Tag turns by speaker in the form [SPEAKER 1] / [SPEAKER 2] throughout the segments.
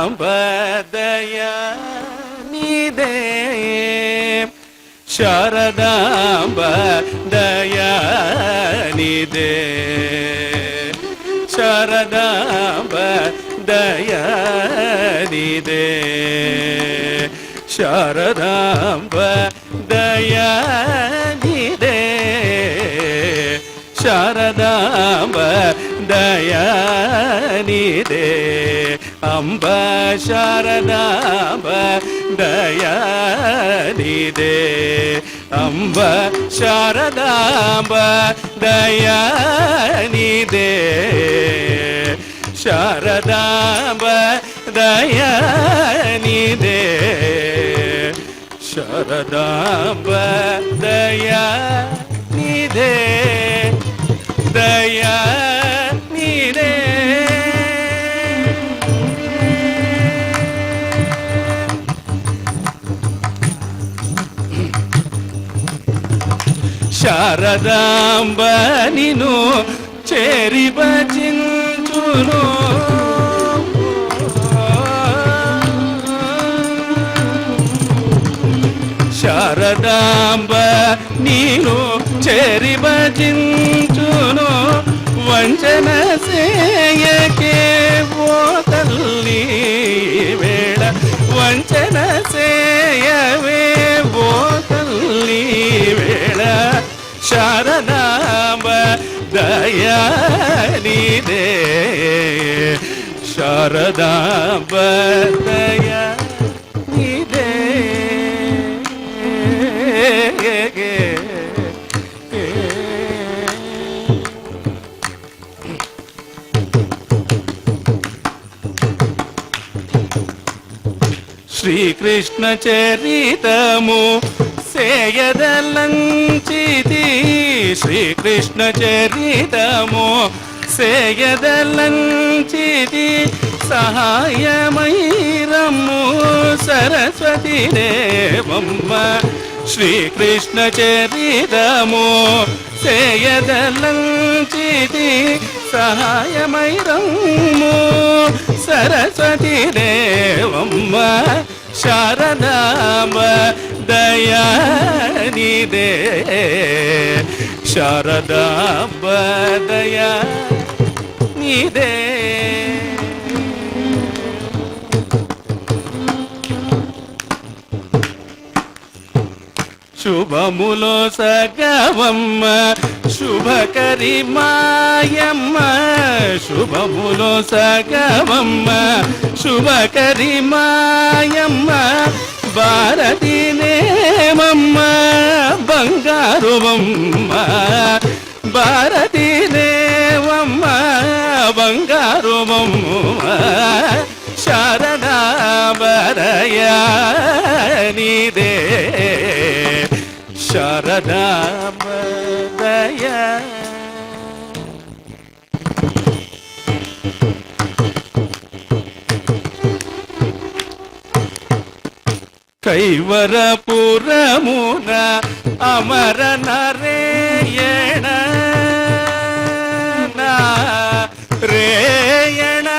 [SPEAKER 1] ಶಾರದಾಂಬದಯ ನಿದೆ ಶಾರದಾಂಬ ದಯ ನಿದೆ ಶಾರದಾಂಬ ದಯ ನಿದೆ ಶಾರದಾಂಬ ದಯ ನಿದೆ ಶಾರದಾಂಬ ದಯಾನಿದೆ சாம்ப சரணாம்ப தயாநிதே அம்ப சரணாம்ப தயாநிதே சரதாம்ப தயாநிதே சரதாம்ப தயா శారదాంబనిను చేరి బచించును శారదాంబ నీను చేరి బచించును వంచన సేయకే ఓ తల్లి వేళ వంచన సేయవే దయానిదే శారదాంబ దయా నిదే శ్రీకృష్ణ చరితము సేయదలంచితి శ్రీకృష్ణ చరితము. సేయదలంచితి సహాయమైరము. సరస్వతి దేవమ్మ శ్రీకృష్ణ చరితము. సేయదలంచితి సహాయమైరము. సరస్వతి దేవమ్మ శారదామ దయానిదే శారదాంబ దయా నిదే శుభములో సగవమ్మ శుభకరి మాయమ్మ శుభములో సగవమ్మ శుభకరి మాయమ్మ భారతి வருவோம் பாரதி தேவம் பங்காருவம் சரணாபரையா நீதே சரணாபரையா கைவரபுரமுன அமர நரேயண. ரேயண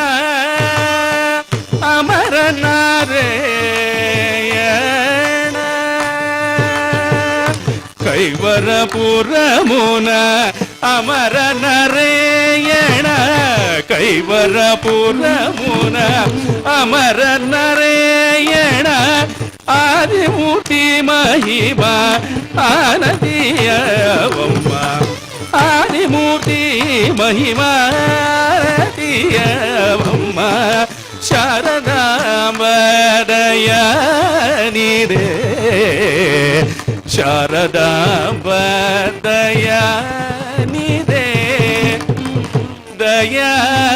[SPEAKER 1] அமர நரேயண. கைவரபுரமுன அமர நரேயண. கைவரபுரமுன அமர நரேயண. నరేయణ కైవరపురమున అమర నరేయణ ఆదిమూర్తి మహిమ ఆనదీయవమ్మ ఆదిమూర్తి మహిమ ఆనదీయవమ్మ శారదాంబదయానిదే శారదాంబదయానిదే దయానిదే